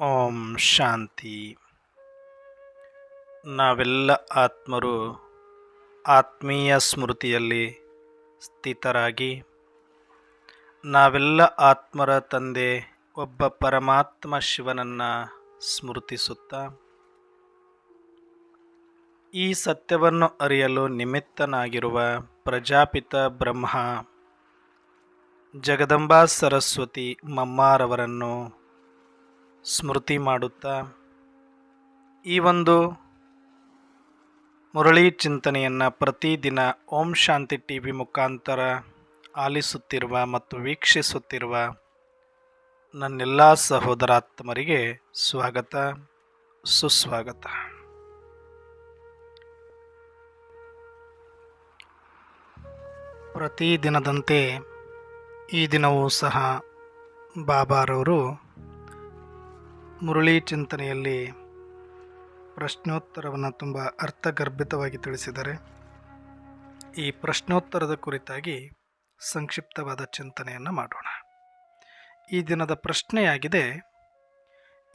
ಓಂ ಶಾಂತಿ. ನಾವೆಲ್ಲ ಆತ್ಮರು ಆತ್ಮೀಯ ಸ್ಮೃತಿಯಲ್ಲಿ ಸ್ಥಿತರಾಗಿ, ನಾವೆಲ್ಲ ಆತ್ಮರ ತಂದೆ ಒಬ್ಬ ಪರಮಾತ್ಮ ಶಿವನನ್ನು ಸ್ಮೃತಿಸುತ್ತಾ, ಈ ಸತ್ಯವನ್ನು ಅರಿಯಲು ನಿಮಿತ್ತನಾಗಿರುವ ಪ್ರಜಾಪಿತ ಬ್ರಹ್ಮ ಜಗದಂಬಾ ಸರಸ್ವತಿ ಮಮ್ಮಾರವರನ್ನು ಸ್ಮೃತಿ ಮಾಡುತ್ತಾ? ಈ ಒಂದು ಮುರಳಿ ಚಿಂತನೆಯನ್ನು ಪ್ರತಿದಿನ ಓಂ ಶಾಂತಿ ಟಿ ವಿ ಮುಖಾಂತರ ಆಲಿಸುತ್ತಿರುವ ಮತ್ತು ವೀಕ್ಷಿಸುತ್ತಿರುವ ನನ್ನೆಲ್ಲ ಸಹೋದರಾತ್ಮರಿಗೆ ಸ್ವಾಗತ, ಸುಸ್ವಾಗತ. ಪ್ರತಿದಿನದಂತೆ ಈ ದಿನವೂ ಸಹ ಬಾಬಾರವರು ಮುರಳಿ ಚಿಂತನೆಯಲ್ಲಿ ಪ್ರಶ್ನೋತ್ತರವನ್ನು ತುಂಬ ಅರ್ಥಗರ್ಭಿತವಾಗಿ ತಿಳಿಸಿದರೆ ಈ ಪ್ರಶ್ನೋತ್ತರದ ಕುರಿತಾಗಿ ಸಂಕ್ಷಿಪ್ತವಾದ ಚಿಂತನೆಯನ್ನು ಮಾಡೋಣ. ಈ ದಿನದ ಪ್ರಶ್ನೆಯಾಗಿದೆ,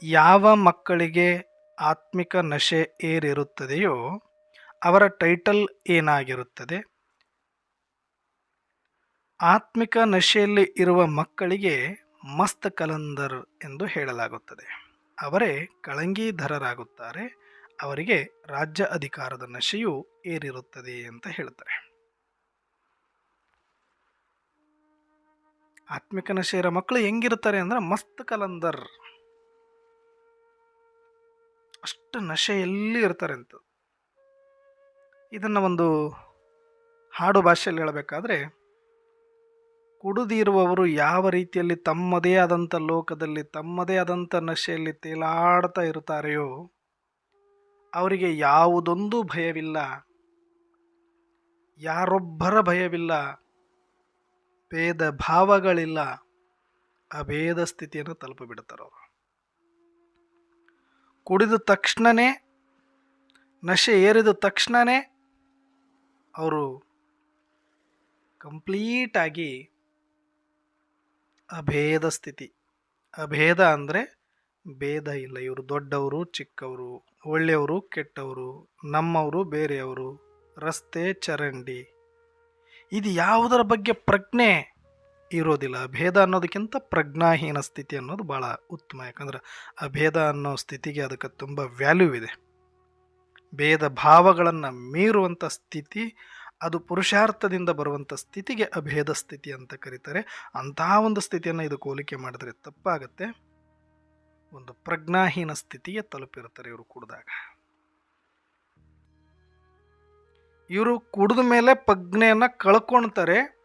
ಯಾವ ಮಕ್ಕಳಿಗೆ ಆತ್ಮಿಕ ನಶೆ ಏರಿರುತ್ತದೆಯೋ ಅವರ ಟೈಟಲ್ ಏನಾಗಿರುತ್ತದೆ? ಆತ್ಮಿಕ ನಶೆಯಲ್ಲಿ ಇರುವ ಮಕ್ಕಳಿಗೆ ಮಸ್ತ್ ಕಲಂದರ್ ಎಂದು ಹೇಳಲಾಗುತ್ತದೆ. ಅವರೇ ಕಳಂಗೀಧರರಾಗುತ್ತಾರೆ. ಅವರಿಗೆ ರಾಜ್ಯ ಅಧಿಕಾರದ ನಶೆಯು ಏರಿರುತ್ತದೆ ಅಂತ ಹೇಳ್ತಾರೆ. ಆತ್ಮಿಕ ನಶೆಯರ ಮಕ್ಕಳು ಹೆಂಗಿರ್ತಾರೆ ಅಂದ್ರೆ ಮಸ್ತ್ ಕಲಂದರ್. ಅಷ್ಟು ನಶೆಯಲ್ಲಿ ಇರ್ತಾರೆ ಅಂತ. ಇದನ್ನು ಒಂದು ಹಾಡು ಭಾಷೆಯಲ್ಲಿ ಹೇಳಬೇಕಾದ್ರೆ ಕುಡಿದಿರುವವರು ಯಾವ ರೀತಿಯಲ್ಲಿ ತಮ್ಮದೇ ಆದಂಥ ಲೋಕದಲ್ಲಿ, ತಮ್ಮದೇ ಆದಂಥ ನಶೆಯಲ್ಲಿ ತೇಲಾಡ್ತಾ ಇರುತ್ತಾರೆಯೋ, ಅವರಿಗೆ ಯಾವುದೊಂದು ಭಯವಿಲ್ಲ. ಯಾರೊಬ್ಬರ ಭಯವಿಲ್ಲ. ಭೇದ ಭಾವಗಳಿಲ್ಲ. ಅಭೇದ ಸ್ಥಿತಿಯನ್ನು ತಲುಪಿಬಿಡ್ತಾರೆ ಅವರು. ಕುಡಿದ ತಕ್ಷಣವೇ ನಶೆ ಏರಿದ ತಕ್ಷಣವೇ ಅವರು ಕಂಪ್ಲೀಟಾಗಿ ಅಭೇದ ಸ್ಥಿತಿ. ಅಭೇದ ಅಂದರೆ ಭೇದ ಇಲ್ಲ. ಇವರು ದೊಡ್ಡವರು, ಚಿಕ್ಕವರು, ಒಳ್ಳೆಯವರು, ಕೆಟ್ಟವರು, ನಮ್ಮವರು, ಬೇರೆಯವರು, ರಸ್ತೆ, ಚರಂಡಿ. ಇದು ಯಾವುದರ ಬಗ್ಗೆ ಪ್ರಜ್ಞೆ ಇರೋದಿಲ್ಲ. ಅಭೇದ ಅನ್ನೋದಕ್ಕಿಂತ ಪ್ರಜ್ಞಾಹೀನ ಸ್ಥಿತಿ ಅನ್ನೋದು ಭಾಳ ಉತ್ತಮ. ಯಾಕಂದ್ರೆ ಅಭೇದ ಅನ್ನೋ ಸ್ಥಿತಿಗೆ ಅದಕ್ಕೆ ತುಂಬ ವ್ಯಾಲ್ಯೂ ಇದೆ. ಭೇದ ಭಾವಗಳನ್ನು ಮೀರುವಂಥ ಸ್ಥಿತಿ ಅದು ಪುರುಷಾರ್ಥದಿಂದ ಬರುವಂಥ ಸ್ಥಿತಿಗೆ ಅಭೇದ ಸ್ಥಿತಿ ಅಂತ ಕರೀತಾರೆ. ಅಂತಹ ಒಂದು ಸ್ಥಿತಿಯನ್ನು ಇದು ಹೋಲಿಕೆ ಮಾಡಿದ್ರೆ ತಪ್ಪಾಗತ್ತೆ. ಒಂದು ಪ್ರಜ್ಞಾಹೀನ ಸ್ಥಿತಿಗೆ ತಲುಪಿರ್ತಾರೆ ಇವರು ಕುಡಿದಾಗ. ಇವರು ಕುಡಿದ ಮೇಲೆ ಪ್ರಜ್ಞೆಯನ್ನು ಕಳ್ಕೊಳ್ತಾರೆ.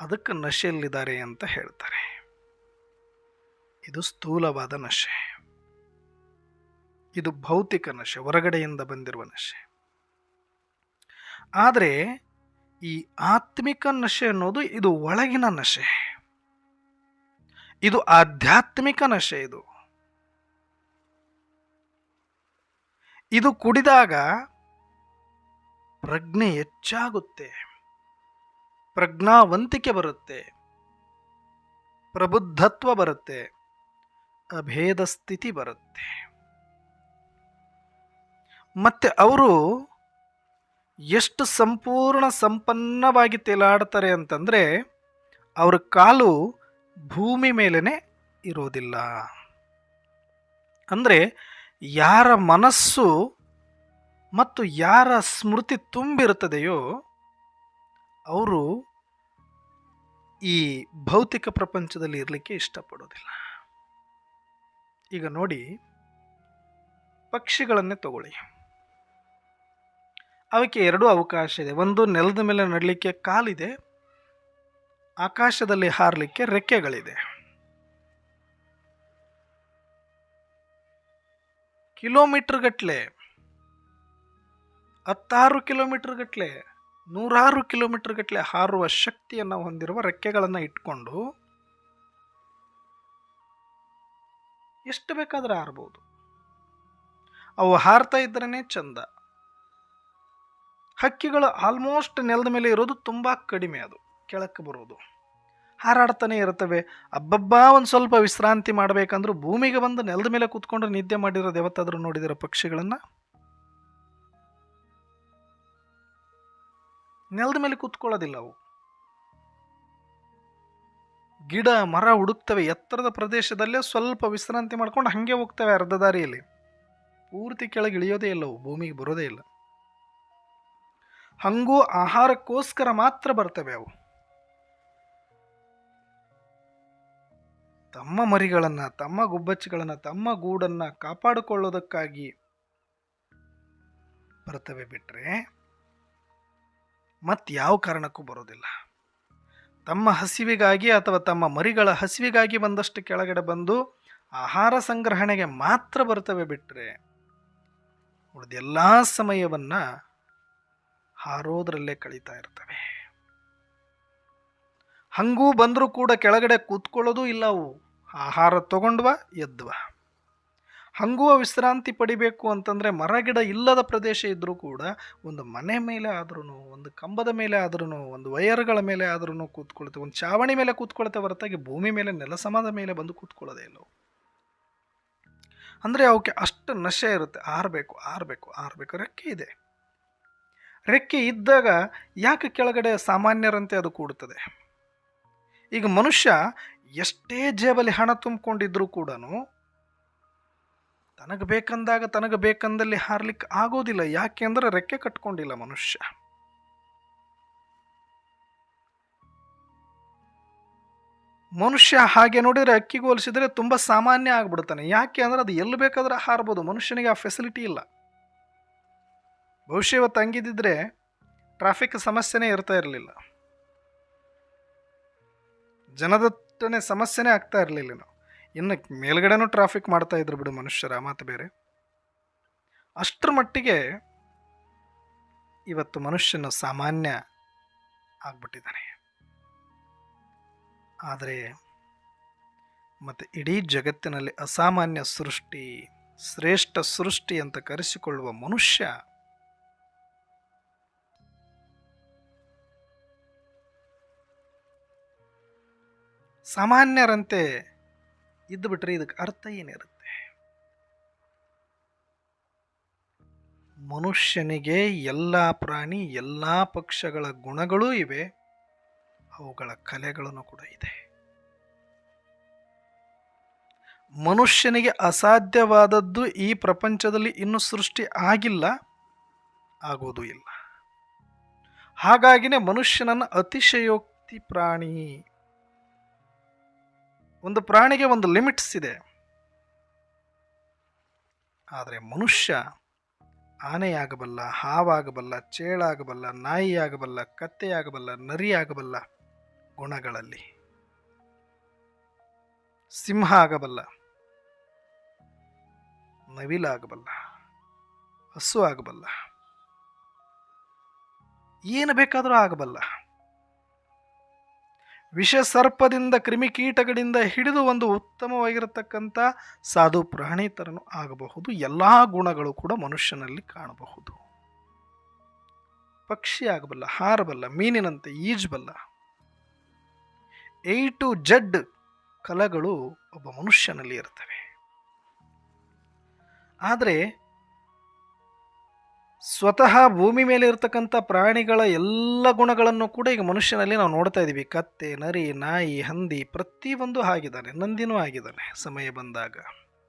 ಅದಕ್ಕೆ ನಶೆಯಲ್ಲಿದ್ದಾರೆ ಅಂತ ಹೇಳ್ತಾರೆ. ಇದು ಸ್ಥೂಲವಾದ ನಶೆ. ಇದು ಭೌತಿಕ ನಶೆ, ಹೊರಗಡೆಯಿಂದ ಬಂದಿರುವ ನಶೆ. ಆದರೆ ಈ ಆತ್ಮಿಕ ನಶೆ ಅನ್ನೋದು ಇದು ಒಳಗಿನ ನಶೆ. ಇದು ಆಧ್ಯಾತ್ಮಿಕ ನಶೆ ಇದು. ಇದು ಕುಡಿದಾಗ ಪ್ರಜ್ಞೆ ಹೆಚ್ಚಾಗುತ್ತೆ. ಪ್ರಜ್ಞಾವಂತಿಕೆ ಬರುತ್ತೆ. ಪ್ರಬುದ್ಧತ್ವ ಬರುತ್ತೆ. ಅಭೇದ ಸ್ಥಿತಿ ಬರುತ್ತೆ. ಮತ್ತೆ ಅವರು ಎಷ್ಟು ಸಂಪೂರ್ಣ ಸಂಪನ್ನವಾಗಿ ತೇಲಾಡ್ತಾರೆ ಅಂತಂದರೆ ಅವರ ಕಾಲು ಭೂಮಿ ಮೇಲೇ ಇರೋದಿಲ್ಲ. ಅಂದರೆ ಯಾರ ಮನಸ್ಸು ಮತ್ತು ಯಾರ ಸ್ಮೃತಿ ತುಂಬಿರುತ್ತದೆಯೋ ಅವರು ಈ ಭೌತಿಕ ಪ್ರಪಂಚದಲ್ಲಿ ಇರಲಿಕ್ಕೆ ಇಷ್ಟಪಡೋದಿಲ್ಲ. ಈಗ ನೋಡಿ ಪಕ್ಷಿಗಳನ್ನೇ ತಗೊಳ್ಳಿ. ಅವಕ್ಕೆ ಎರಡೂ ಅವಕಾಶ ಇದೆ. ಒಂದು ನೆಲದ ಮೇಲೆ ನಡಲಿಕ್ಕೆ ಕಾಲಿದೆ. ಆಕಾಶದಲ್ಲಿ ಹಾರಲಿಕ್ಕೆ ರೆಕ್ಕೆಗಳಿದೆ. ಕಿಲೋಮೀಟರ್ ಗಟ್ಟಲೆ ಹತ್ತಾರು ಕಿಲೋಮೀಟರ್ ಗಟ್ಟಲೆ ನೂರಾರು ಕಿಲೋಮೀಟರ್ ಗಟ್ಟಲೆ ಹಾರುವ ಶಕ್ತಿಯನ್ನು ಹೊಂದಿರುವ ರೆಕ್ಕೆಗಳನ್ನು ಇಟ್ಕೊಂಡು ಎಷ್ಟು ಬೇಕಾದರೂ ಹಾರಬಹುದು ಅವು ಹಾರ್ತಾ ಇದ್ರೇ ಚಂದ. ಹಕ್ಕಿಗಳು ಆಲ್ಮೋಸ್ಟ್ ನೆಲದ ಮೇಲೆ ಇರೋದು ತುಂಬ ಕಡಿಮೆ ಅದು, ಕೆಳಕ್ಕೆ ಬರೋದು. ಹಾರಾಡ್ತಾನೆ ಇರ್ತವೆ ಅಬ್ಬಬ್ಬಾ, ಒಂದು ಸ್ವಲ್ಪ ವಿಶ್ರಾಂತಿ ಮಾಡಬೇಕಂದ್ರೂ ಭೂಮಿಗೆ ಬಂದು ನೆಲದ ಮೇಲೆ ಕೂತ್ಕೊಂಡು ನಿದ್ದೆ ಮಾಡಿರೋದು ಯಾವತ್ತಾದರೂ ನೋಡಿದಿರೋ ಪಕ್ಷಿಗಳನ್ನು? ನೆಲದ ಮೇಲೆ ಕೂತ್ಕೊಳ್ಳೋದಿಲ್ಲ ಅವು. ಗಿಡ, ಮರ ಹುಡುಕ್ತವೆ. ಎತ್ತರದ ಪ್ರದೇಶದಲ್ಲೇ ಸ್ವಲ್ಪ ವಿಶ್ರಾಂತಿ ಮಾಡ್ಕೊಂಡು ಹಾಗೆ ಹೋಗ್ತವೆ ಅರ್ಧ ದಾರಿಯಲ್ಲಿ. ಪೂರ್ತಿ ಕೆಳಗೆ ಇಳಿಯೋದೇ ಇಲ್ಲ ಅವು, ಭೂಮಿಗೆ ಬರೋದೇ ಇಲ್ಲ. ಹಂಗೂ ಆಹಾರಕ್ಕೋಸ್ಕರ ಮಾತ್ರ ಬರ್ತವೆ ಅವು. ತಮ್ಮ ಮರಿಗಳನ್ನು, ತಮ್ಮ ಗುಬ್ಬಚ್ಚಿಗಳನ್ನು, ತಮ್ಮ ಗೂಡನ್ನ ಕಾಪಾಡಿಕೊಳ್ಳೋದಕ್ಕಾಗಿ ಬರ್ತವೆ ಬಿಟ್ರೆ ಯಾವ ಕಾರಣಕ್ಕೂ ಬರೋದಿಲ್ಲ. ತಮ್ಮ ಹಸಿವಿಗಾಗಿ ಅಥವಾ ತಮ್ಮ ಮರಿಗಳ ಹಸಿವಿಗಾಗಿ ಬಂದಷ್ಟು ಕೆಳಗಡೆ ಬಂದು ಆಹಾರ ಸಂಗ್ರಹಣೆಗೆ ಮಾತ್ರ ಬರ್ತವೆ ಬಿಟ್ಟರೆ ಉಳಿದೆಲ್ಲ ಸಮಯವನ್ನ ಹಾರೋದ್ರಲ್ಲೇ ಕಳೀತಾ ಇರ್ತವೆ. ಹಂಗೂ ಬಂದರೂ ಕೂಡ ಕೆಳಗಡೆ ಕೂತ್ಕೊಳ್ಳೋದು ಇಲ್ಲ ಅವು. ಆಹಾರ ತಗೊಂಡ್ವ, ಎದ್ವ. ಹಂಗೂ ವಿಶ್ರಾಂತಿ ಪಡಿಬೇಕು ಅಂತಂದರೆ ಮರಗಿಡ ಇಲ್ಲದ ಪ್ರದೇಶ ಇದ್ದರೂ ಕೂಡ ಒಂದು ಮನೆ ಮೇಲೆ ಆದ್ರೂ ಒಂದು ಕಂಬದ ಮೇಲೆ ಆದ್ರೂ ಒಂದು ವೈರ್ಗಳ ಮೇಲೆ ಆದ್ರೂ ಕೂತ್ಕೊಳ್ತೇವೆ. ಒಂದು ಚಾವಣಿ ಮೇಲೆ ಕೂತ್ಕೊಳ್ತೇವೆ ಹೊರತಾಗಿ ಭೂಮಿ ಮೇಲೆ ನೆಲಸಮದ ಮೇಲೆ ಬಂದು ಕೂತ್ಕೊಳ್ಳೋದೇ ಇಲ್ಲ. ಅಂದರೆ ಅವಕ್ಕೆ ಅಷ್ಟು ನಶೆ ಇರುತ್ತೆ. ಆರಬೇಕು ಆರಬೇಕು ಆರಬೇಕು. ರೆಕ್ಕೆ ಇದೆ. ರೆಕ್ಕೆ ಇದ್ದಾಗ ಯಾಕೆ ಕೆಳಗಡೆ ಸಾಮಾನ್ಯರಂತೆ ಅದು ಕೂಡುತ್ತದೆ? ಈಗ ಮನುಷ್ಯ ಎಷ್ಟೇ ಜೇಬಲ್ಲಿ ಹಣ ತುಂಬಿಕೊಂಡಿದ್ರೂ ಕೂಡ ತನಗೆ ಬೇಕಂದಾಗ ತನಗೆ ಬೇಕಂದಲ್ಲಿ ಹಾರ್ಲಿಕ್ಕೆ ಆಗೋದಿಲ್ಲ. ಯಾಕೆ ಅಂದ್ರೆ ರೆಕ್ಕೆ ಕಟ್ಕೊಂಡಿಲ್ಲ ಮನುಷ್ಯ. ಮನುಷ್ಯ ಹಾಗೆ ನೋಡಿದರೆ ಅಕ್ಕಿಗೆ ಹೋಲಿಸಿದರೆ ತುಂಬ ಸಾಮಾನ್ಯ ಆಗ್ಬಿಡ್ತಾನೆ. ಯಾಕೆ ಅಂದರೆ ಅದು ಎಲ್ಲಿ ಬೇಕಾದ್ರೆ ಹಾರ್ಬೋದು. ಮನುಷ್ಯನಿಗೆ ಆ ಫೆಸಿಲಿಟಿ ಇಲ್ಲ. ಬಹುಶಃ ಇವತ್ತು ಹಂಗಿದ್ದಿದ್ರೆ ಟ್ರಾಫಿಕ್ ಸಮಸ್ಯೆನೇ ಇರ್ತಾ ಇರಲಿಲ್ಲ. ಜನದಟ್ಟಣೆ ಸಮಸ್ಯೆನೇ ಆಗ್ತಾ ಇರಲಿಲ್ಲ ನಾವು ಇನ್ನು ಮೇಲ್ಗಡೆನೂ ಟ್ರಾಫಿಕ್ ಮಾಡ್ತಾ ಇದ್ರು ಬಿಡು ಮನುಷ್ಯರ ಮಾತು ಬೇರೆ. ಅಷ್ಟರ ಮಟ್ಟಿಗೆ ಇವತ್ತು ಮನುಷ್ಯನ ಸಾಮಾನ್ಯ ಆಗ್ಬಿಟ್ಟಿದ್ದಾನೆ. ಆದರೆ ಮತ್ತು ಇಡೀ ಜಗತ್ತಿನಲ್ಲಿ ಅಸಾಮಾನ್ಯ ಸೃಷ್ಟಿ, ಶ್ರೇಷ್ಠ ಸೃಷ್ಟಿ ಅಂತ ಕರೆಸಿಕೊಳ್ಳುವ ಮನುಷ್ಯ ಸಾಮಾನ್ಯರಂತೆ ಇದ್ದು ಬಿಟ್ರೆ ಇದಕ್ಕೆ ಅರ್ಥ ಏನಿರುತ್ತೆ? ಮನುಷ್ಯನಿಗೆ ಎಲ್ಲ ಪ್ರಾಣಿ, ಎಲ್ಲ ಪಕ್ಷಗಳ ಗುಣಗಳೂ ಇವೆ. ಅವುಗಳ ಕಲೆಗಳನ್ನು ಕೂಡ ಇದೆ. ಮನುಷ್ಯನಿಗೆ ಅಸಾಧ್ಯವಾದದ್ದು ಈ ಪ್ರಪಂಚದಲ್ಲಿ ಇನ್ನೂ ಸೃಷ್ಟಿ ಆಗಿಲ್ಲ, ಆಗೋದು ಇಲ್ಲ. ಹಾಗಾಗಿನೇ ಮನುಷ್ಯನನ್ನು ಅತಿಶಯೋಕ್ತಿ ಪ್ರಾಣಿ ಒಂದು ಪ್ರಾಣಿಗೆ ಒಂದು ಲಿಮಿಟ್ಸ್ ಇದೆ. ಆದರೆ ಮನುಷ್ಯ ಆನೆಯಾಗಬಲ್ಲ, ಹಾವಾಗಬಲ್ಲ, ಚೇಳಾಗಬಲ್ಲ, ನಾಯಿಯಾಗಬಲ್ಲ, ಕತ್ತೆಯಾಗಬಲ್ಲ, ನರಿಯಾಗಬಲ್ಲ ಗುಣಗಳಲ್ಲಿ. ಸಿಂಹ ಆಗಬಲ್ಲ ನವಿಲಾಗಬಲ್ಲ ಹಸು ಆಗಬಲ್ಲ ಏನು ಬೇಕಾದರೂ ಆಗಬಲ್ಲ. ವಿಷ ಸರ್ಪದಿಂದ ಕ್ರಿಮಿಕೀಟಗಳಿಂದ ಹಿಡಿದು ಒಂದು ಉತ್ತಮವಾಗಿರತಕ್ಕಂಥ ಸಾಧು ಪ್ರಾಣಿತರನು ಆಗಬಹುದು. ಎಲ್ಲ ಗುಣಗಳು ಕೂಡ ಮನುಷ್ಯನಲ್ಲಿ ಕಾಣಬಹುದು. ಪಕ್ಷಿ ಆಗಬಲ್ಲ, ಹಾರಬಲ್ಲ, ಮೀನಿನಂತೆ ಈಜಬಲ್ಲ. ಎ ಟು ಜಡ್ ಕಲಗಳು ಒಬ್ಬ ಮನುಷ್ಯನಲ್ಲಿ ಇರ್ತವೆ. ಆದರೆ ಸ್ವತಃ ಭೂಮಿ ಮೇಲೆ ಇರತಕ್ಕಂಥ ಪ್ರಾಣಿಗಳ ಎಲ್ಲ ಗುಣಗಳನ್ನು ಕೂಡ ಈಗ ಮನುಷ್ಯನಲ್ಲಿ ನಾವು ನೋಡ್ತಾ ಇದ್ದೀವಿ. ಕತ್ತೆ, ನರಿ, ನಾಯಿ, ಹಂದಿ ಪ್ರತಿಯೊಂದು ಆಗಿದ್ದಾನೆ. ನಂದಿನೂ ಆಗಿದ್ದಾನೆ ಸಮಯ ಬಂದಾಗ.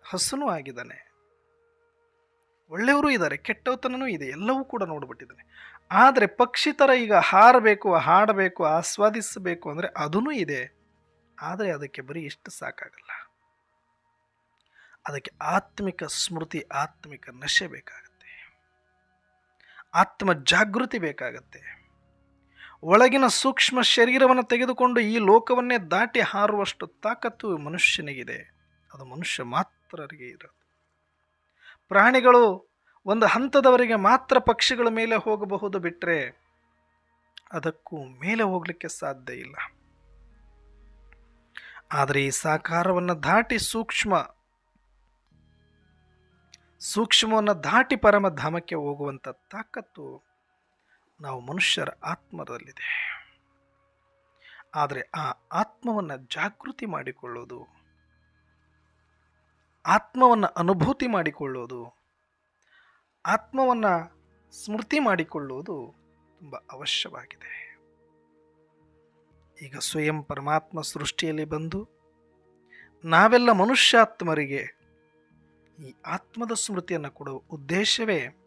ಹಸುನೂ ಆಗಿದ್ದಾನೆ. ಒಳ್ಳೆಯವರು ಇದ್ದಾರೆ ಕೆಟ್ಟವತನೂ ಇದೆ, ಎಲ್ಲವೂ ಕೂಡ ನೋಡ್ಬಿಟ್ಟಿದ್ದಾನೆ. ಆದರೆ ಪಕ್ಷಿ ಥರ ಈಗ ಹಾರಬೇಕು, ಹಾಡಬೇಕು, ಆಸ್ವಾದಿಸಬೇಕು ಅಂದರೆ ಅದೂ ಇದೆ. ಆದರೆ ಅದಕ್ಕೆ ಬರೀ ಇಷ್ಟು ಸಾಕಾಗಲ್ಲ. ಅದಕ್ಕೆ ಆತ್ಮಿಕ ಸ್ಮೃತಿ, ಆತ್ಮಿಕ ನಶೆ ಬೇಕಾಗುತ್ತೆ. ಆತ್ಮ ಜಾಗೃತಿ ಬೇಕಾಗತ್ತೆ. ಒಳಗಿನ ಸೂಕ್ಷ್ಮ ಶರೀರವನ್ನು ತೆಗೆದುಕೊಂಡು ಈ ಲೋಕವನ್ನೇ ದಾಟಿ ಹಾರುವಷ್ಟು ತಾಕತ್ತು ಮನುಷ್ಯನಿಗಿದೆ. ಅದು ಮನುಷ್ಯ ಮಾತ್ರರಿಗೆ ಇರೋದು. ಪ್ರಾಣಿಗಳು ಒಂದು ಹಂತದವರೆಗೆ ಮಾತ್ರ ಪಕ್ಷಿಗಳ ಮೇಲೆ ಹೋಗಬಹುದು ಬಿಟ್ಟರೆ ಅದಕ್ಕೂ ಮೇಲೆ ಹೋಗಲಿಕ್ಕೆ ಸಾಧ್ಯ ಇಲ್ಲ. ಆದರೆ ಈ ಸಾಕಾರವನ್ನು ದಾಟಿ ಸೂಕ್ಷ್ಮ ಸೂಕ್ಷ್ಮವನ್ನು ದಾಟಿ ಪರಮಧಾಮಕ್ಕೆ ಹೋಗುವಂಥ ತಾಕತ್ತು ನಾವು ಮನುಷ್ಯರ ಆತ್ಮದಲ್ಲಿದೆ. ಆದರೆ ಆ ಆತ್ಮವನ್ನು ಜಾಗೃತಿ ಮಾಡಿಕೊಳ್ಳೋದು, ಆತ್ಮವನ್ನು ಅನುಭೂತಿ ಮಾಡಿಕೊಳ್ಳೋದು, ಆತ್ಮವನ್ನು ಸ್ಮೃತಿ ಮಾಡಿಕೊಳ್ಳುವುದು ತುಂಬ ಅವಶ್ಯವಾಗಿದೆ. ಈಗ ಸ್ವಯಂ ಪರಮಾತ್ಮ ಸೃಷ್ಟಿಯಲ್ಲಿ ಬಂದು ನಾವೆಲ್ಲ ಮನುಷ್ಯಾತ್ಮರಿಗೆ ಈ ಆತ್ಮದ ಸ್ಮೃತಿಯನ್ನು ಕೊಡುವ ಉದ್ದೇಶವೇ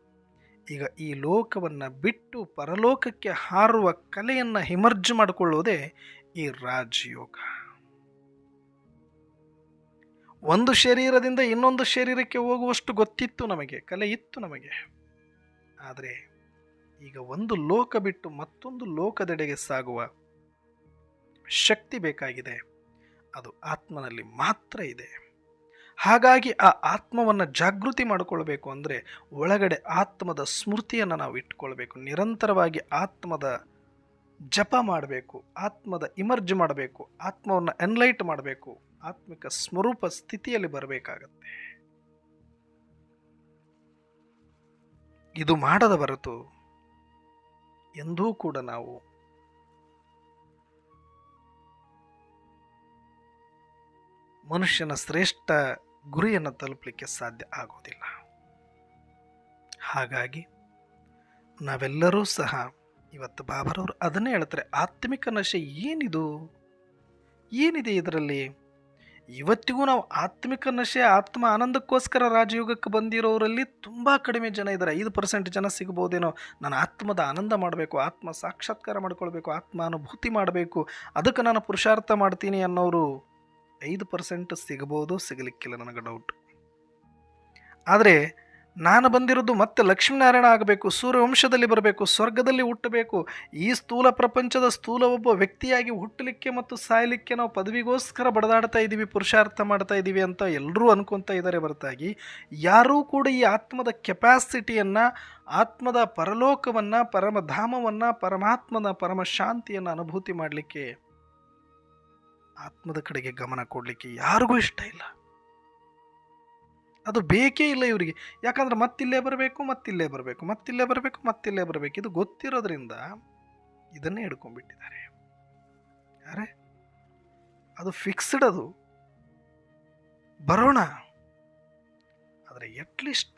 ಈಗ ಈ ಲೋಕವನ್ನು ಬಿಟ್ಟು ಪರಲೋಕಕ್ಕೆ ಹಾರುವ ಕಲೆಯನ್ನು ಹಿಮರ್ಜ್ ಮಾಡಿಕೊಳ್ಳುವುದೇ ಈ ರಾಜಯೋಗ. ಒಂದು ಶರೀರದಿಂದ ಇನ್ನೊಂದು ಶರೀರಕ್ಕೆ ಹೋಗುವಷ್ಟು ಗೊತ್ತಿತ್ತು ನಮಗೆ, ಕಲೆ ಇತ್ತು ನಮಗೆ. ಆದರೆ ಈಗ ಒಂದು ಲೋಕ ಬಿಟ್ಟು ಮತ್ತೊಂದು ಲೋಕದೆಡೆಗೆ ಸಾಗುವ ಶಕ್ತಿ ಬೇಕಾಗಿದೆ. ಅದು ಆತ್ಮನಲ್ಲಿ ಮಾತ್ರ ಇದೆ. ಹಾಗಾಗಿ ಆ ಆತ್ಮವನ್ನು ಜಾಗೃತಿ ಮಾಡಿಕೊಳ್ಬೇಕು ಅಂದರೆ ಒಳಗಡೆ ಆತ್ಮದ ಸ್ಮೃತಿಯನ್ನು ನಾವು ಇಟ್ಕೊಳ್ಬೇಕು. ನಿರಂತರವಾಗಿ ಆತ್ಮದ ಜಪ ಮಾಡಬೇಕು, ಆತ್ಮದ ಇಮರ್ಜ್ ಮಾಡಬೇಕು, ಆತ್ಮವನ್ನು ಎನ್ಲೈಟ್ ಮಾಡಬೇಕು, ಆತ್ಮಿಕ ಸ್ವರೂಪ ಸ್ಥಿತಿಯಲ್ಲಿ ಬರಬೇಕಾಗತ್ತೆ. ಇದು ಮಾಡದ ಹೊರತು ಎಂದೂ ಕೂಡ ನಾವು ಮನುಷ್ಯನ ಶ್ರೇಷ್ಠ ಗುರಿಯನ್ನು ತಲುಪಲಿಕ್ಕೆ ಸಾಧ್ಯ ಆಗೋದಿಲ್ಲ ಹಾಗಾಗಿ ನಾವೆಲ್ಲರೂ ಸಹ ಇವತ್ತು ಬಾಬರವರು ಅದನ್ನೇ ಹೇಳ್ತಾರೆ, ಆತ್ಮಿಕ ನಶೆ ಏನಿದು? ಏನಿದೆ ಇದರಲ್ಲಿ? ಇವತ್ತಿಗೂ ನಾವು ಆತ್ಮಿಕ ನಶೆ, ಆತ್ಮ ಆನಂದಕ್ಕೋಸ್ಕರ ರಾಜಯೋಗಕ್ಕೆ ಬಂದಿರೋರಲ್ಲಿ ತುಂಬ ಕಡಿಮೆ ಜನ ಇದ್ದಾರೆ. ಐದು ಪರ್ಸೆಂಟ್ ಜನ ಸಿಗ್ಬೋದೇನೋ? ನಾನು ಆತ್ಮದ ಆನಂದ ಮಾಡಬೇಕು, ಆತ್ಮ ಸಾಕ್ಷಾತ್ಕಾರ ಮಾಡ್ಕೊಳ್ಬೇಕು ಆತ್ಮ ಅನುಭೂತಿ ಮಾಡಬೇಕು. ಅದಕ್ಕೆ ನಾನು ಪುರುಷಾರ್ಥ ಮಾಡ್ತೀನಿ ಅನ್ನೋರು ಐದು ಪರ್ಸೆಂಟ್ ಸಿಗ್ಬೋದು, ಸಿಗಲಿಕ್ಕಿಲ್ಲ ನನಗೆ ಡೌಟ್ ಆದರೆ ನಾನು ಬಂದಿರೋದು ಮತ್ತೆ ಲಕ್ಷ್ಮೀನಾರಾಯಣ ಆಗಬೇಕು, ಸೂರ್ಯವಂಶದಲ್ಲಿ ಬರಬೇಕು, ಸ್ವರ್ಗದಲ್ಲಿ ಹುಟ್ಟಬೇಕು, ಈ ಸ್ಥೂಲ ಪ್ರಪಂಚದ ಸ್ಥೂಲ ಒಬ್ಬ ವ್ಯಕ್ತಿಯಾಗಿ ಹುಟ್ಟಲಿಕ್ಕೆ ಮತ್ತು ಸಾಯಲಿಕ್ಕೆ ನಾವು ಪದವಿಗೋಸ್ಕರ ಬಡದಾಡ್ತಾ ಇದ್ದೀವಿ, ಪುರುಷಾರ್ಥ ಮಾಡ್ತಾ ಇದ್ದೀವಿ ಅಂತ ಎಲ್ಲರೂ ಅನ್ಕೊತಾ ಇದ್ದಾರೆ ಹೊರತಾಗಿ, ಯಾರೂ ಕೂಡ ಈ ಆತ್ಮದ ಕೆಪ್ಯಾಸಿಟಿಯನ್ನು ಆತ್ಮದ ಪರಲೋಕವನ್ನು, ಪರಮಧಾಮವನ್ನು, ಪರಮಾತ್ಮನ ಪರಮ ಶಾಂತಿಯನ್ನು ಅನುಭೂತಿ ಮಾಡಲಿಕ್ಕೆ ಆತ್ಮದ ಕಡೆಗೆ ಗಮನ ಕೊಡಲಿಕ್ಕೆ ಯಾರಿಗೂ ಇಷ್ಟ ಇಲ್ಲ. ಅದು ಬೇಕೇ ಇಲ್ಲ ಇವರಿಗೆ. ಯಾಕಂದ್ರೆ ಮತ್ತಿಲ್ಲೇ ಬರಬೇಕು ಮತ್ತಿಲ್ಲೇ ಬರಬೇಕು ಮತ್ತಿಲ್ಲೇ ಬರಬೇಕು ಮತ್ತಿಲ್ಲೇ ಬರಬೇಕು. ಇದು ಗೊತ್ತಿರೋದ್ರಿಂದ ಇದನ್ನೇ ಹಿಡ್ಕೊಂಡ್ಬಿಟ್ಟಿದ್ದಾರೆ. ಯಾರೇ? ಅದು ಫಿಕ್ಸ್ಡ್ ಅದು. ಬರೋಣ. ಆದರೆ ಎಟ್ಲೀಸ್ಟ್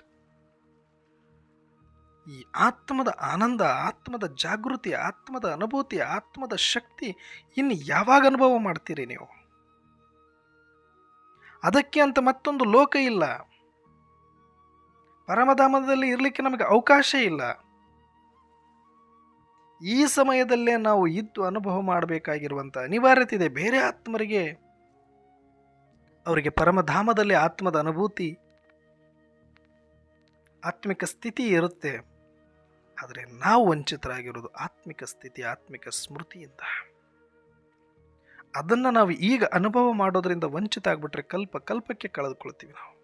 ಈ ಆತ್ಮದ ಆನಂದ, ಆತ್ಮದ ಜಾಗೃತಿ, ಆತ್ಮದ ಅನುಭೂತಿ, ಆತ್ಮದ ಶಕ್ತಿ ಇನ್ನು ಯಾವಾಗ ಅನುಭವ ಮಾಡ್ತೀರಿ ನೀವು? ಅದಕ್ಕೆ ಅಂತ ಮತ್ತೊಂದು ಲೋಕ ಇಲ್ಲ. ಪರಮಧಾಮದಲ್ಲಿ ಇರಲಿಕ್ಕೆ ನಮಗೆ ಅವಕಾಶ ಇಲ್ಲ. ಈ ಸಮಯದಲ್ಲೇ ನಾವು ಇದ್ದು ಅನುಭವ ಮಾಡಬೇಕಾಗಿರುವಂಥ ಅನಿವಾರ್ಯತೆ ಇದೆ ಬೇರೆ ಆತ್ಮರಿಗೆ ಅವರಿಗೆ ಪರಮಧಾಮದಲ್ಲಿ ಆತ್ಮದ ಅನುಭೂತಿ, ಆತ್ಮಿಕ ಸ್ಥಿತಿ ಇರುತ್ತೆ. ಆದರೆ ನಾವು ವಂಚಿತರಾಗಿರೋದು ಆತ್ಮಿಕ ಸ್ಥಿತಿ, ಆತ್ಮಿಕ ಸ್ಮೃತಿಯಿಂದ. ಅದನ್ನು ನಾವು ಈಗ ಅನುಭವ ಮಾಡೋದರಿಂದ ವಂಚಿತ ಆಗ್ಬಿಟ್ರೆ ಕಲ್ಪ, ಕಲ್ಪಕ್ಕೆ ಕಳೆದುಕೊಳ್ತೀವಿ ನಾವು.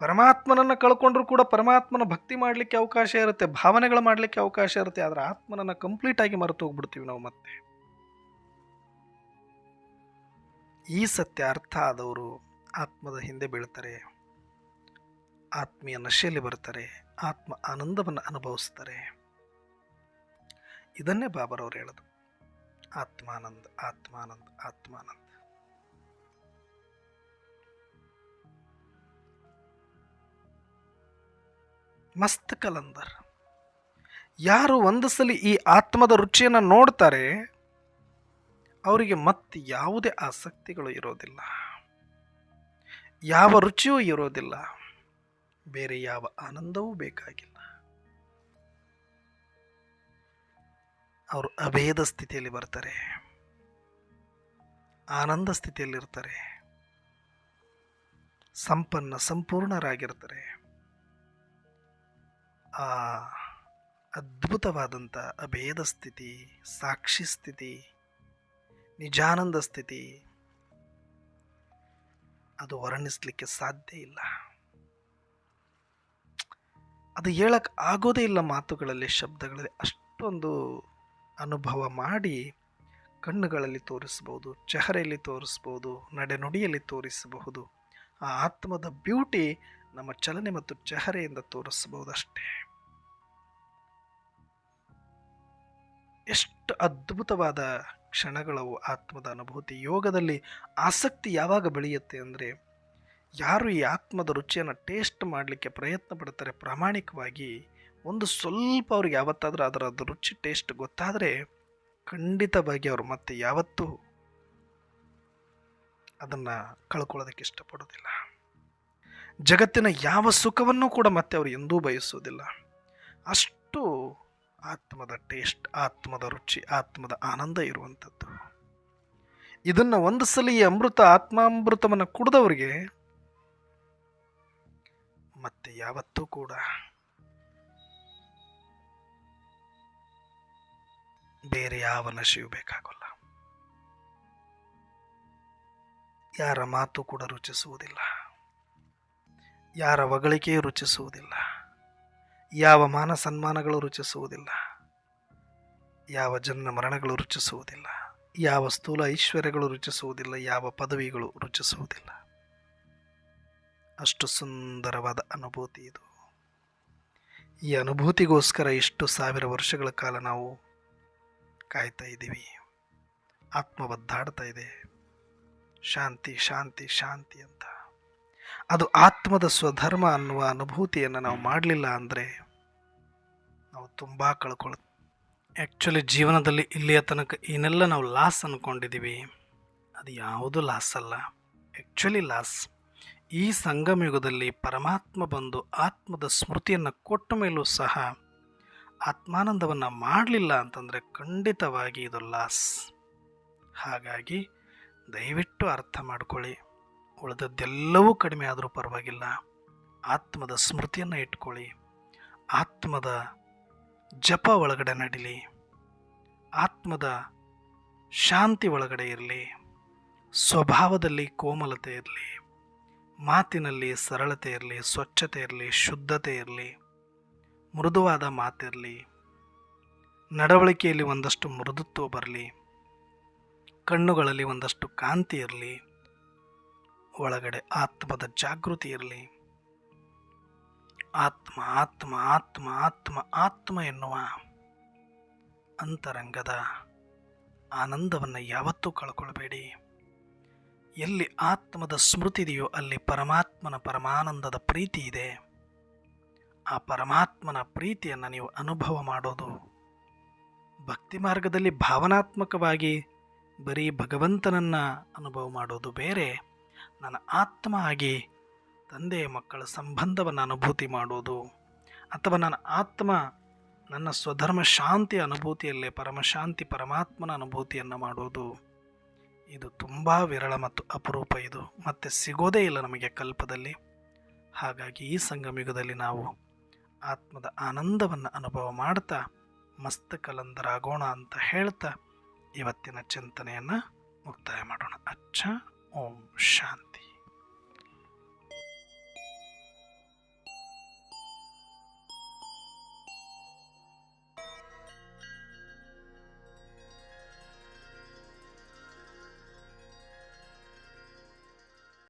ಪರಮಾತ್ಮನನ್ನು ಕಳ್ಕೊಂಡ್ರೂ ಕೂಡ ಪರಮಾತ್ಮನ ಭಕ್ತಿ ಮಾಡಲಿಕ್ಕೆ ಅವಕಾಶ ಇರುತ್ತೆ, ಭಾವನೆಗಳು ಮಾಡಲಿಕ್ಕೆ ಅವಕಾಶ ಇರುತ್ತೆ, ಆದರೆ ಆತ್ಮನನ್ನು ಕಂಪ್ಲೀಟ್ ಆಗಿ ಮರೆತು ಹೋಗ್ಬಿಡ್ತೀವಿ ನಾವು ಮತ್ತೆ. ಈ ಸತ್ಯ ಅರ್ಥ ಆದವರು ಆತ್ಮದ ಹಿಂದೆ ಬೀಳ್ತಾರೆ, ಆತ್ಮೀಯ ನಶೆಯಲ್ಲಿ ಬರ್ತಾರೆ ಆತ್ಮ ಆನಂದವನ್ನು ಅನುಭವಿಸ್ತಾರೆ. ಇದನ್ನೇ ಬಾಬರವ್ರು ಹೇಳೋದು. ಆತ್ಮಾನಂದ ಆತ್ಮಾನಂದ ಆತ್ಮಾನಂದ. ಮಸ್ತ್ ಕಲಂದರ್. ಯಾರು ಒಂದು ಸಲ ಈ ಆತ್ಮದ ರುಚಿಯನ್ನು ನೋಡ್ತಾರೆ, ಅವರಿಗೆ ಮತ್ತೆ ಯಾವುದೇ ಆಸಕ್ತಿಗಳು ಇರೋದಿಲ್ಲ. ಯಾವ ರುಚಿಯೂ ಇರೋದಿಲ್ಲ. ಬೇರೆ ಯಾವ ಆನಂದವೂ ಬೇಕಾಗಿಲ್ಲ. ಅವರು ಅಭೇದ ಸ್ಥಿತಿಯಲ್ಲಿ ಬರ್ತಾರೆ. ಆನಂದ ಸ್ಥಿತಿಯಲ್ಲಿರ್ತಾರೆ. ಸಂಪನ್ನ ಸಂಪೂರ್ಣರಾಗಿರ್ತಾರೆ. ಆ ಅದ್ಭುತವಾದಂಥ ಅಭೇದ ಸ್ಥಿತಿ, ಸಾಕ್ಷಿ ಸ್ಥಿತಿ, ನಿಜಾನಂದ ಸ್ಥಿತಿ, ಅದು ವರ್ಣಿಸಲಿಕ್ಕೆ ಸಾಧ್ಯ ಇಲ್ಲ. ಅದು ಹೇಳಕ್ಕೆ ಆಗೋದೇ ಇಲ್ಲ ಮಾತುಗಳಲ್ಲಿ, ಶಬ್ದಗಳಲ್ಲಿ. ಅಷ್ಟೊಂದು ಅನುಭವ ಮಾಡಿ ಕಣ್ಣುಗಳಲ್ಲಿ ತೋರಿಸ್ಬೋದು, ಚಹರೆಯಲ್ಲಿ ತೋರಿಸ್ಬೋದು, ನಡೆನುಡಿಯಲ್ಲಿ ತೋರಿಸಬಹುದು. ಆ ಆತ್ಮದ ಬ್ಯೂಟಿ ನಮ್ಮ ಚಲನೆ ಮತ್ತು ಚಹರೆಯಿಂದ ತೋರಿಸಬಹುದು ಅಷ್ಟೇ ಎಷ್ಟು ಅದ್ಭುತವಾದ ಕ್ಷಣಗಳವು ಆತ್ಮದ ಅನುಭೂತಿ. ಯೋಗದಲ್ಲಿ ಆಸಕ್ತಿ ಯಾವಾಗ ಬೆಳೆಯುತ್ತೆ ಅಂದರೆ ಯಾರು ಈ ಆತ್ಮದ ರುಚಿಯನ್ನು ಟೇಸ್ಟ್ ಮಾಡಲಿಕ್ಕೆ ಪ್ರಯತ್ನ ಪಡ್ತಾರೆ ಪ್ರಾಮಾಣಿಕವಾಗಿ, ಒಂದು ಸ್ವಲ್ಪ ಅವ್ರಿಗೆ ಯಾವತ್ತಾದರೂ ಅದರ ಅದು ರುಚಿ ಟೇಸ್ಟ್ ಗೊತ್ತಾದರೆ ಖಂಡಿತವಾಗಿ ಅವರು ಮತ್ತೆ ಯಾವತ್ತೂ ಅದನ್ನು ಕಳ್ಕೊಳ್ಳೋದಕ್ಕೆ ಇಷ್ಟಪಡೋದಿಲ್ಲ. ಜಗತ್ತಿನ ಯಾವ ಸುಖವನ್ನು ಕೂಡ ಮತ್ತೆ ಅವರು ಎಂದೂ ಬಯಸೋದಿಲ್ಲ. ಅಷ್ಟು ಆತ್ಮದ ಟೇಸ್ಟ್ ಆತ್ಮದ ರುಚಿ, ಆತ್ಮದ ಆನಂದ ಇರುವಂಥದ್ದು. ಇದನ್ನು ಒಂದು ಸಲ ಈ ಅಮೃತ ಆತ್ಮಾಮೃತವನ್ನು ಕುಡಿದವರಿಗೆ ಮತ್ತೆ ಯಾವತ್ತೂ ಕೂಡ. ಬೇರೆ ಯಾವ ನಶೆಯೂ ಬೇಕಾಗಲ್ಲ. ಯಾರ ಮಾತು ಕೂಡ ರುಚಿಸುವುದಿಲ್ಲ. ಯಾರ ಹೊಗಳಿಕೆಯೂ ರುಚಿಸುವುದಿಲ್ಲ. ಯಾವ ಮಾನ ಸನ್ಮಾನಗಳು ರುಚಿಸುವುದಿಲ್ಲ. ಯಾವ ಜನ್ಮ ಮರಣಗಳು ರುಚಿಸುವುದಿಲ್ಲ. ಯಾವ ಸ್ಥೂಲ ಐಶ್ವರ್ಯಗಳು ರುಚಿಸುವುದಿಲ್ಲ. ಯಾವ ಪದವಿಗಳು ರುಚಿಸುವುದಿಲ್ಲ. ಅಷ್ಟು ಸುಂದರವಾದ ಅನುಭೂತಿ ಇದು. ಈ ಅನುಭೂತಿಗೋಸ್ಕರ ಇಷ್ಟು ಸಾವಿರ ವರ್ಷಗಳ ಕಾಲ ನಾವು ಕಾಯ್ತಾ ಇದ್ದೀವಿ. ಆತ್ಮ ಒದ್ದಾಡ್ತಾ ಇದೆ. ಶಾಂತಿ ಶಾಂತಿ ಶಾಂತಿ ಅಂತ. ಅದು ಆತ್ಮದ ಸ್ವಧರ್ಮ ಅನ್ನುವ ಅನುಭೂತಿಯನ್ನು ನಾವು ಮಾಡಲಿಲ್ಲ ಅಂದರೆ ನಾವು ತುಂಬ ಕಳ್ಕೊಳ್ ಆ್ಯಕ್ಚುಲಿ ಜೀವನದಲ್ಲಿ ಇಲ್ಲಿಯ ತನಕ ಏನೆಲ್ಲ ನಾವು ಲಾಸ್ ಅಂದ್ಕೊಂಡಿದ್ದೀವಿ ಅದು ಯಾವುದು ಲಾಸ್ ಅಲ್ಲ. ಆ್ಯಕ್ಚುಲಿ ಲಾಸ್ ಈ ಸಂಗಮ ಯುಗದಲ್ಲಿ ಪರಮಾತ್ಮ ಬಂದು ಆತ್ಮದ ಸ್ಮೃತಿಯನ್ನು ಕೊಟ್ಟ ಮೇಲೂ ಸಹ ಆತ್ಮಾನಂದವನ್ನು ಮಾಡಲಿಲ್ಲ ಅಂತಂದರೆ ಖಂಡಿತವಾಗಿ ಇದು ಲಾಸ್. ಹಾಗಾಗಿ ದಯವಿಟ್ಟು ಅರ್ಥ ಮಾಡಿಕೊಳ್ಳಿ. ಉಳಿದದ್ದೆಲ್ಲವೂ ಕಡಿಮೆ ಆದರೂ ಪರವಾಗಿಲ್ಲ. ಆತ್ಮದ ಸ್ಮೃತಿಯನ್ನು ಇಟ್ಕೊಳ್ಳಿ. ಆತ್ಮದ ಜಪ ಒಳಗಡೆ ನಡಿಲಿ. ಆತ್ಮದ ಶಾಂತಿ ಒಳಗಡೆ ಇರಲಿ. ಸ್ವಭಾವದಲ್ಲಿ ಕೋಮಲತೆ ಇರಲಿ. ಮಾತಿನಲ್ಲಿ ಸರಳತೆ ಇರಲಿ, ಸ್ವಚ್ಛತೆ ಇರಲಿ, ಶುದ್ಧತೆ ಇರಲಿ, ಮೃದುವಾದ ಮಾತಿರಲಿ, ನಡವಳಿಕೆಯಲ್ಲಿ ಒಂದಷ್ಟು ಮೃದುತ್ವ ಬರಲಿ, ಕಣ್ಣುಗಳಲ್ಲಿ ಒಂದಷ್ಟು ಕಾಂತಿ ಇರಲಿ, ಒಳಗಡೆ ಆತ್ಮದ ಜಾಗೃತಿ ಇರಲಿ. ಆತ್ಮ ಆತ್ಮ ಆತ್ಮ ಆತ್ಮ ಆತ್ಮ ಎನ್ನುವ ಅಂತರಂಗದ ಆನಂದವನ್ನು ಯಾವತ್ತೂ ಕಳ್ಕೊಳ್ಬೇಡಿ. ಎಲ್ಲಿ ಆತ್ಮದ ಸ್ಮೃತಿ ಇದೆಯೋ ಅಲ್ಲಿ ಪರಮಾತ್ಮನ ಪರಮಾನಂದದ ಪ್ರೀತಿ ಇದೆ. ಆ ಪರಮಾತ್ಮನ ಪ್ರೀತಿಯನ್ನು ನೀವು ಅನುಭವ ಮಾಡೋದು ಭಕ್ತಿ ಮಾರ್ಗದಲ್ಲಿ ಭಾವನಾತ್ಮಕವಾಗಿ ಬರೀ ಭಗವಂತನನ್ನು ಅನುಭವ ಮಾಡೋದು ಬೇರೆ. ನನ್ನ ಆತ್ಮ ಆಗಿ ತಂದೆ ಮಕ್ಕಳ ಸಂಬಂಧವನ್ನು ಅನುಭೂತಿ ಮಾಡೋದು ಅಥವಾ ನನ್ನ ಆತ್ಮ ನನ್ನ ಸ್ವಧರ್ಮ ಶಾಂತಿ ಅನುಭೂತಿಯಲ್ಲೇ ಪರಮಶಾಂತಿ ಪರಮಾತ್ಮನ ಅನುಭೂತಿಯನ್ನು ಮಾಡೋದು. ಇದು ತುಂಬ ವಿರಳ ಮತ್ತು ಅಪರೂಪ ಇದು. ಮತ್ತೆ ಸಿಗೋದೇ ಇಲ್ಲ ನಮಗೆ ಕಲ್ಪದಲ್ಲಿ. ಹಾಗಾಗಿ ಈ ಸಂಗಮಯುಗದಲ್ಲಿ ನಾವು ಆತ್ಮದ ಆನಂದವನ್ನು ಅನುಭವ ಮಾಡ್ತಾ, ಮಸ್ತಕಲಂದರಾಗೋಣ ಅಂತ ಹೇಳ್ತಾ, ಇವತ್ತಿನ ಚಿಂತನೆಯನ್ನು ಮುಕ್ತಾಯ ಮಾಡೋಣ. ಅಚ್ಚ, ಓಂ ಶಾಂತಿ.